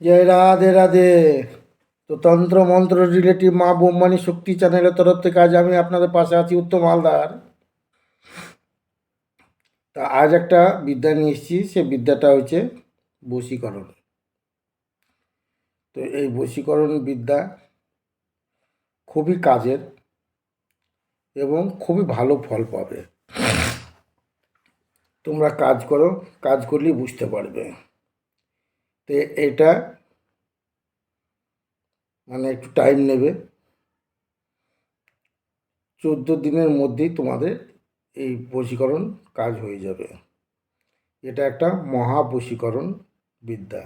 জয় রাধে রাধে। তো তন্ত্র মন্ত্র রিলেটিভ মা বোম্মানি শক্তি চ্যানেলের তরফ থেকে আজ আমি আপনাদের পাশে আছি উত্তম হালদার। তা আজ একটা বিদ্যা নিয়ে এসেছি, সে বিদ্যাটা হচ্ছে বশীকরণ। তো এই বশীকরণ বিদ্যা খুবই কাজের এবং খুবই ভালো ফল পাবে। তোমরা কাজ করো, কাজ করলেই বুঝতে পারবে। তো এটা মানে একটু টাইম নেবে। চোদ্দ দিনের মধ্যেই তোমাদের এই বশীকরণ কাজ হয়ে যাবে। এটা একটা মহা বশীকরণ বিদ্যা।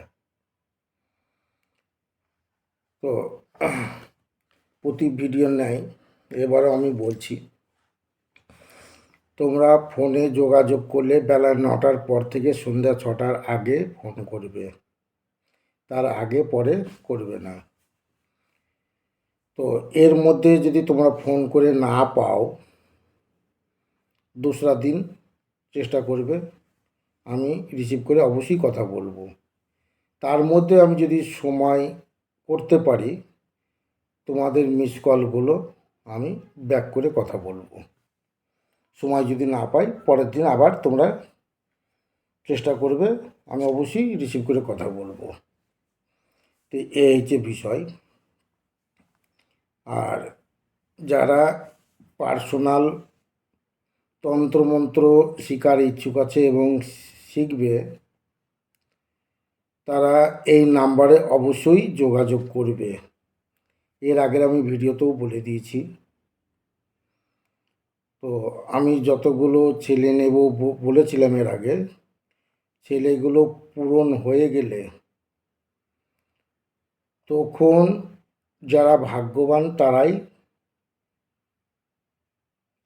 তো, প্রতি ভিডিও নেয়। এবারও আমি বলছি, তোমরা ফোনে যোগাযোগ করলে বেলা নটার পর থেকে সন্ধ্যা ছটার আগে ফোন করবে। তার আগে পরে করবে না। তো এর মধ্যে যদি তোমরা ফোন করে না পাও, দোসরা দিন চেষ্টা করবে। আমি রিসিভ করে অবশ্যই কথা বলব। তার মধ্যে আমি যদি সময় করতে পারি, তোমাদের মিস কলগুলো আমি ব্যাক করে কথা বলব। সময় যদি না পাই, পরের দিন আবার তোমরা চেষ্টা করবে, আমি অবশ্যই রিসিভ করে কথা বলব। তো এই হচ্ছে বিষয়, আর যারা পার্সোনাল তন্ত্রমন্ত্র শিকার ইচ্ছুক আছে এবং শিখবে, তারা এই নাম্বারে অবশ্যই যোগাযোগ করবে। এর আগের আমি ভিডিওতেও বলে দিয়েছি। তো আমি যতগুলো ছেলে নেব বলেছিলাম এর আগে, ছেলেগুলো পূরণ হয়ে গেলে তখন যারা ভাগ্যবান তারাই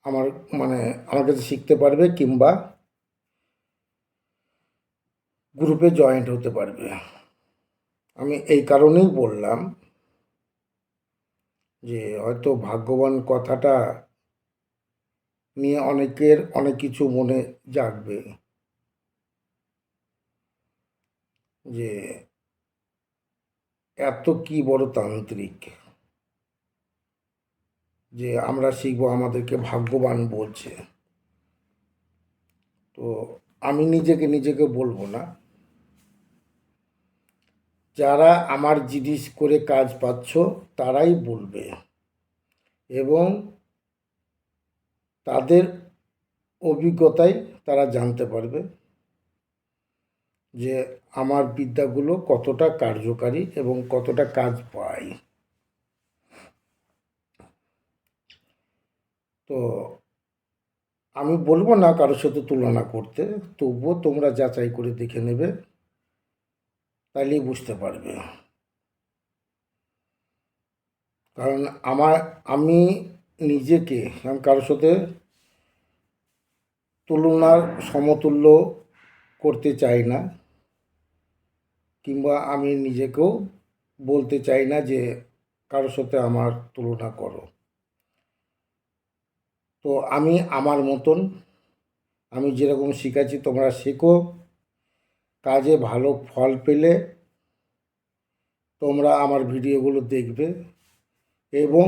আমার মানে আমার কাছে শিখতে পারবে কিংবা গ্রুপে জয়েন্ট হতে পারবে। আমি এই কারণেই বললাম যে হয়তো ভাগ্যবান কথাটা নিয়ে অনেকের অনেক কিছু মনে জাগবে। যে এত কি বড় তান্ত্রিক যে আমরা শিখব, আমাদেরকে ভাগ্যবান বলছে। তো আমি নিজেকে নিজেকে বলব না। যারা আমার জিনিস করে কাজ পাচ্ছ, তারাই বলবে। এবং তাদের অভিজ্ঞতায় তারা জানতে পারবে। যে আমার বিদ্যাগুলো কতটা কার্যকারী এবং কতটা কাজ পাই তো আমি বলব না কারোর সাথে তুলনা করতে, তবুও তোমরা যাচাই করে দেখে নেবে তাহলেই বুঝতে পারবে। কারণ আমার, আমি নিজেকে, আমি কারোর সাথে তুলনার সমতুল্য করতে চাই না। কিংবা আমি নিজেকেও বলতে চাই না যে কারোর সাথে আমার তুলনা করো। তো আমি আমার মতন, আমি যেরকম শিখাচ্ছি তোমরা শেখো, কাজে ভালো ফল পেলে তোমরা আমার ভিডিওগুলো দেখবে এবং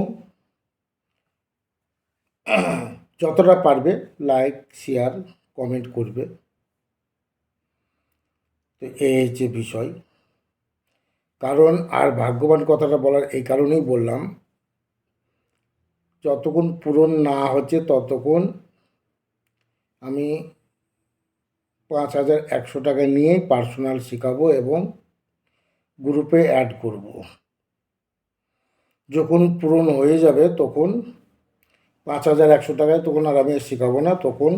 যতটা পারবে লাইক, শেয়ার, কমেন্ট করবে। তো এই হচ্ছে বিষয়, কারণ আর ভাগ্যবান কথাটা বলার এই কারণেই বললাম, যতক্ষণ পূরণ না হচ্ছে ততক্ষণ আমি পাঁচ হাজার একশো টাকা নিয়েই পার্সোনাল শেখাবো এবং গ্রুপে অ্যাড করব। যখন পূরণ হয়ে যাবে তখন পাঁচ হাজার একশো টাকায় তখন আর আমি শেখাবো না, তখন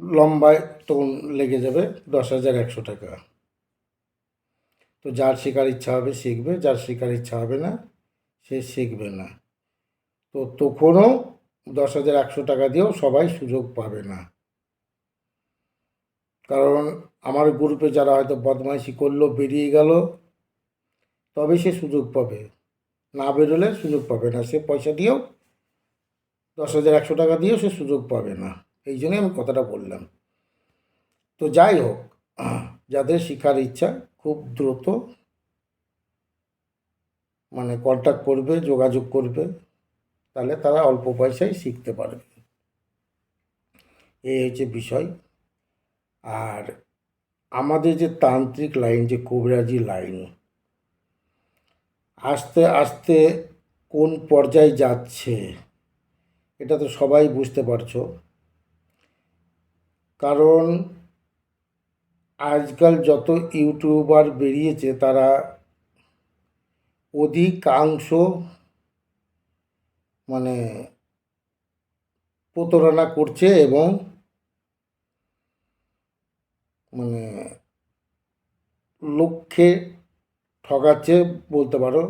লম্বায় তখন লেগে যাবে দশ হাজার একশো টাকা। তো যার শেখার ইচ্ছা হবে শিখবে, যার শেখার ইচ্ছা হবে না, সে শিখবে না। তো তখনও দশ হাজার একশো টাকা দিয়েও সবাই সুযোগ পাবে না। কারণ আমার গ্রুপে যারা হয়তো বদমাইশি করল, বেরিয়ে গেল, তবে সে সুযোগ পাবে। না বেরোলে সুযোগ পাবে না। সে পয়সা দিয়েও দশ হাজার একশো টাকা দিয়েও সে সুযোগ পাবে না। এই জন্যই আমি কথাটা বললাম। তো যাই হোক, যাদের শেখার ইচ্ছা খুব দ্রুত মানে কন্ট্যাক্ট করবে, যোগাযোগ করবে, তাহলে তারা অল্প পয়সায় শিখতে পারবে। এই হচ্ছে বিষয়। আর আমাদের যে তান্ত্রিক লাইন, যে কবিরাজি লাইন, আস্তে আস্তে কোন পর্যায়ে যাচ্ছে, এটা তো সবাই বুঝতে পারছ। কারণ আজকাল যত ইউটিউবার বেরিয়েছে তারা অধিকাংশ মানে প্রতারণা করছে এবং মানে লক্ষ্যে ঠকাচ্ছে বলতে পারো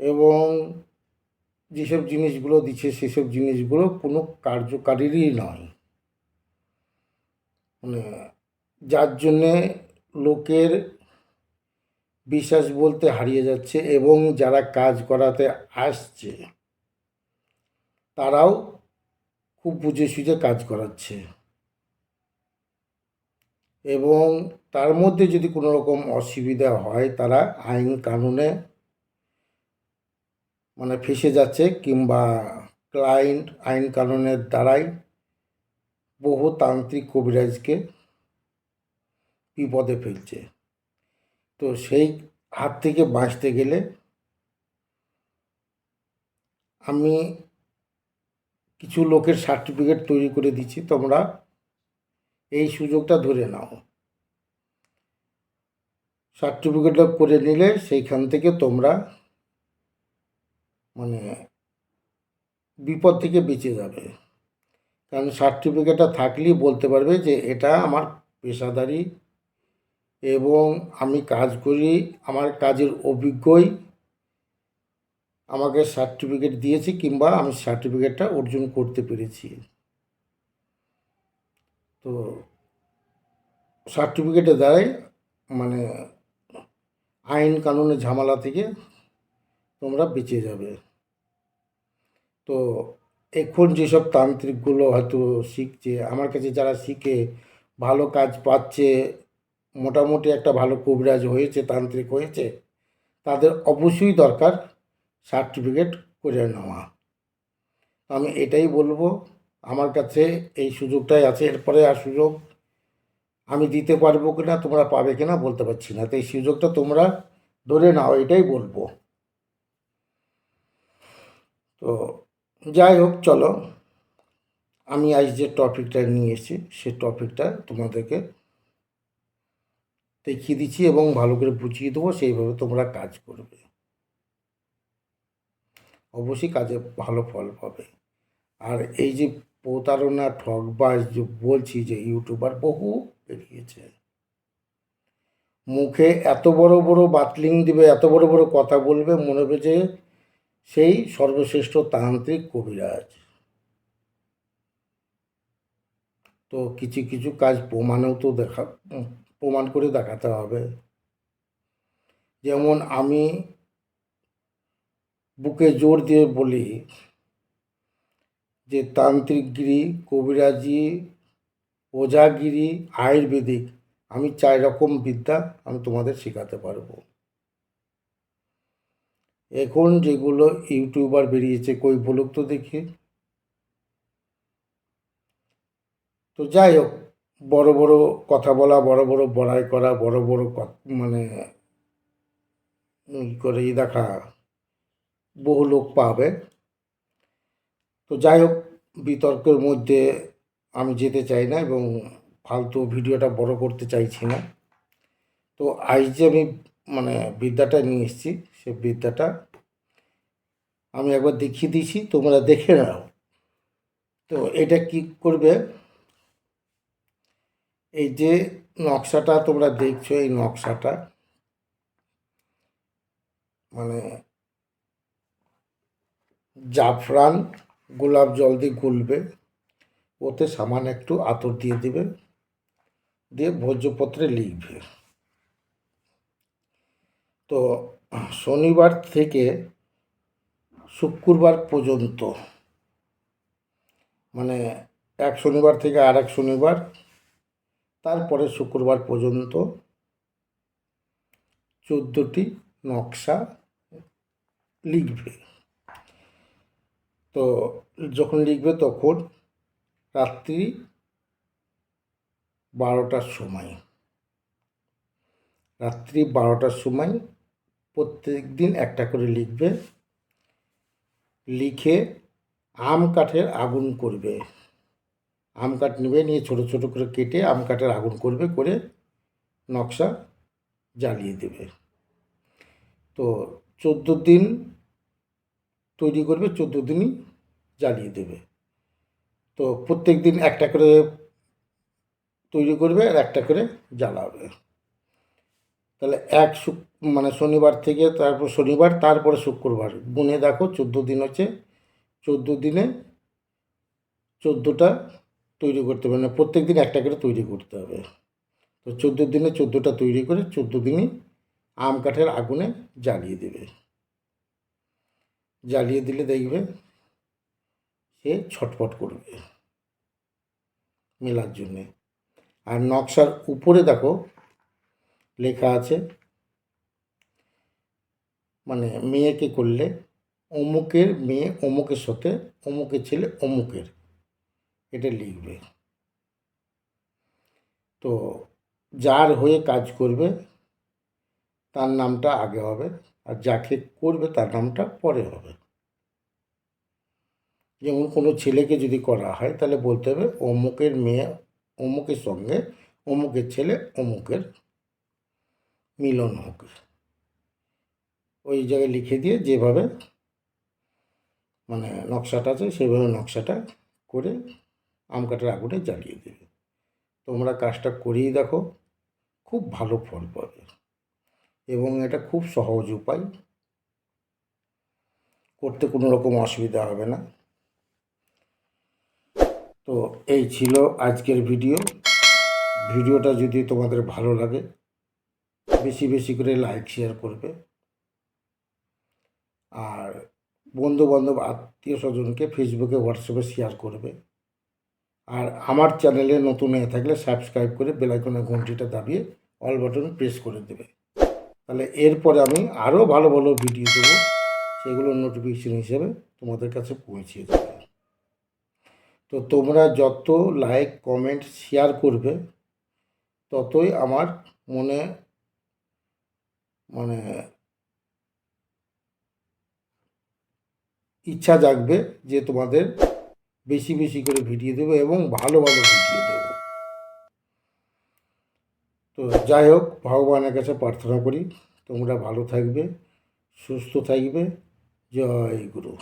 এবং যেসব জিনিসগুলো দিচ্ছে সেসব জিনিসগুলো কোনো কার্যকারীরই নয়। মানে যার জন্যে লোকের বিশ্বাস বলতে হারিয়ে যাচ্ছে এবং যারা কাজ করাতে আসছে, তারাও খুব বুঝে সুঝে কাজ করাচ্ছে। এবং তার মধ্যে যদি কোনো রকম অসুবিধা হয়, তারা আইন কানুনে মানে ফেসে যাচ্ছে কিংবা ক্লায়েন্ট আইন কানুনের দ্বারাই বহু তান্ত্রিক কবিরাজকে বিপদে ফেলছে। তো সেই হাত থেকে বাঁচতে গেলে আমি কিছু লোকের সার্টিফিকেট তৈরি করে দিচ্ছি, তোমরা এই সুযোগটা ধরে নাও। সার্টিফিকেটটা করে নিলে সেইখান থেকে তোমরা মানে বিপদ থেকে বেঁচে যাবে। কারণ সার্টিফিকেটটা থাকলেই বলতে পারবে যে এটা আমার পেশাদারি এবং আমি কাজ করি, আমার কাজের অভিজ্ঞই আমাকে সার্টিফিকেট দিয়েছে কিংবা আমি সার্টিফিকেটটা অর্জন করতে পেরেছি। তো সার্টিফিকেটের দ্বারাই মানে আইন কানুনের ঝামেলা থেকে তোমরা বেঁচে যাবে। তো এখন যেসব তান্ত্রিকগুলো হয়তো শিখছে, আমার কাছে যারা শিখে, ভালো কাজ পাচ্ছে, মোটামুটি একটা ভালো কবিরাজ হয়েছে, তান্ত্রিক হয়েছে, তাদের অবশ্যই দরকার সার্টিফিকেট করে নেওয়া। আমি এটাই বলব, আমার কাছে এই সুযোগটাই আছে, এরপরে আর সুযোগ আমি দিতে পারব কিনা, তোমরা পাবে কিনা বলতে পারছি না, তো এই সুযোগটা তোমরা ধরে নাও, এটাই বলব। তো যাই হোক, চলো। আমি আজ যে টপিকটা নিয়ে এসেছি, সে টপিকটা তোমাদেরকে দেখিয়ে দিচ্ছি এবং ভালো করে বুঝিয়ে দেবো, সেইভাবে তোমরা কাজ করবে। অবশ্যই কাজে ভালো ফল পাবে। আর এই যে প্রতারণা ঠকবাজ যে বলছি যে ইউটিউবার বহু বেরিয়েছে। মুখে এত বড় বড় বাতলিং দিবে, এত বড় বড় কথা বলবে, মনে হবে যে সেই সর্বশ্রেষ্ঠ তান্ত্রিক কবিরাজ। তো কিছু কিছু কাজ প্রমাণেও তো দেখা প্রমাণ করে দেখাতে হবে। যেমন আমি বুকে জোর দিয়ে বলি যে তান্ত্রিকগিরি, কবিরাজি ওঝাগিরি আয়ুর্বেদিক, আমি চার রকম বিদ্যা আমি তোমাদের শেখাতে পারব। এখন যেগুলো ইউটিউবার বেরিয়েছে কই বলুক তো দেখি। তো যাই হোক, বড় বড় কথা বলা, বড় বড় বড়াই করা, বড় বড় মানে করে, ই দেখা বহু লোক পাবে। তো যাই হোক, বিতর্কের মধ্যে আমি যেতে চাই না এবং ফালতু ভিডিওটা বড় করতে চাইছি না। তো আজ যে আমি মানে বিদ্যাটা নিয়ে এসেছি সে বিদ্যাটা আমি একবার দেখিয়ে দিয়েছি, তোমরা দেখে নাও। তো এটা কি করবে? এই যে নকশাটা তোমরা দেখছ, এই নকশাটা মানে জাফরান গোলাপ জল দিয়ে গুলবে, ওতে সামান্য একটু আতর দিয়ে দিবে, দিয়ে ভোজ্যপত্রে লিখবে। তো শনিবার থেকে শুক্রবার পর্যন্ত মানে এক শনিবার থেকে আর এক শনিবার, তারপরে শুক্রবার পর্যন্ত চোদ্দোটি নকশা লিখবে। তো যখন লিখবে তখন রাত্রি বারোটার সময়, রাত্রি বারোটার সময় প্রত্যেক দিন একটা করে লিখবে। লিখে আম কাঠের আগুন করবে। আম কাঠ নেবে, নিয়ে ছোটো ছোটো করে কেটে আম কাঠের আগুন করবে, করে নকশা জ্বালিয়ে দেবে। তো চোদ্দ দিন তৈরি করবে, চোদ্দ দিনই জ্বালিয়ে দেবে। তো প্রত্যেক দিন একটা করে তৈরি করবে আর একটা করে জ্বালাবে। তাহলে এক শুক মানে শনিবার থেকে তারপর শনিবার, তারপরে শুক্রবার। গুনে দেখো, চোদ্দ দিন হচ্ছে, চোদ্দ দিনে চোদ্দোটা তৈরি করতে হবে। মানে প্রত্যেক দিন একটা করে তৈরি করতে হবে। তো চোদ্দ দিনে চোদ্দোটা তৈরি করে চোদ্দ দিনই আম কাঠের আগুনে জ্বালিয়ে দেবে। জ্বালিয়ে দিলে দেখবে সে ছটফট করবে মেলার জন্যে। আর নকশার উপরে দেখো লেখা আছে। মানে মেয়েকে করলে অমুকের মেয়ে অমুকের সাথে, অমুকের ছেলে অমুকের। এটা লিখবে। তো যার হয়ে কাজ করবে, তার নামটা আগে হবে আর যাকে করবে তার নামটা পরে হবে। যেমন কোনো ছেলেকে যদি করা হয়, তাহলে বলতে হবে অমুকের মেয়ে অমুকের সঙ্গে, অমুকের ছেলে অমুকের। মিলন হোক। ওই জায়গায় লিখে দিয়ে যেভাবে মানে নকশাটা আছে সেইভাবে নকশাটা করে আম কাঠের আগুনে জ্বালিয়ে দেবে। তোমরা কাজটা করেই দেখো, খুব ভালো ফল পাবে। এবং এটা খুব সহজ উপায়। করতে কোনো রকম অসুবিধা হবে না। তো এই ছিল আজকের ভিডিও। ভিডিওটা যদি তোমাদের ভালো লাগে বেশি বেশি করে লাইক শেয়ার করবে। আর বন্ধু বান্ধব আত্মীয় স্বজনকে ফেসবুকে হোয়াটসঅ্যাপে শেয়ার করবে। আর আমার চ্যানেলে নতুন হয়ে থাকলে সাবস্ক্রাইব করে বেলাইকনের ঘন্টিটা দাবিয়ে অল বাটন প্রেস করে দেবে। তাহলে এরপরে আমি আরও ভালো ভালো ভিডিও দেবো সেগুলো নোটিফিকেশন হিসেবে তোমাদের কাছে পৌঁছিয়ে দেবে। তো তোমরা যত লাইক কমেন্ট শেয়ার করবে, ততই আমার মনে মানে ইচ্ছা জাগবে যে তোমাদের বেশি বেশি করে ভিডিও দেবো এবং ভালো ভালো ভিডিও দেবো। তো যাই হোক, ভগবানের কাছে প্রার্থনা করি, তোমরা ভালো থাকবে, সুস্থ থাকবে। জয় গুরু।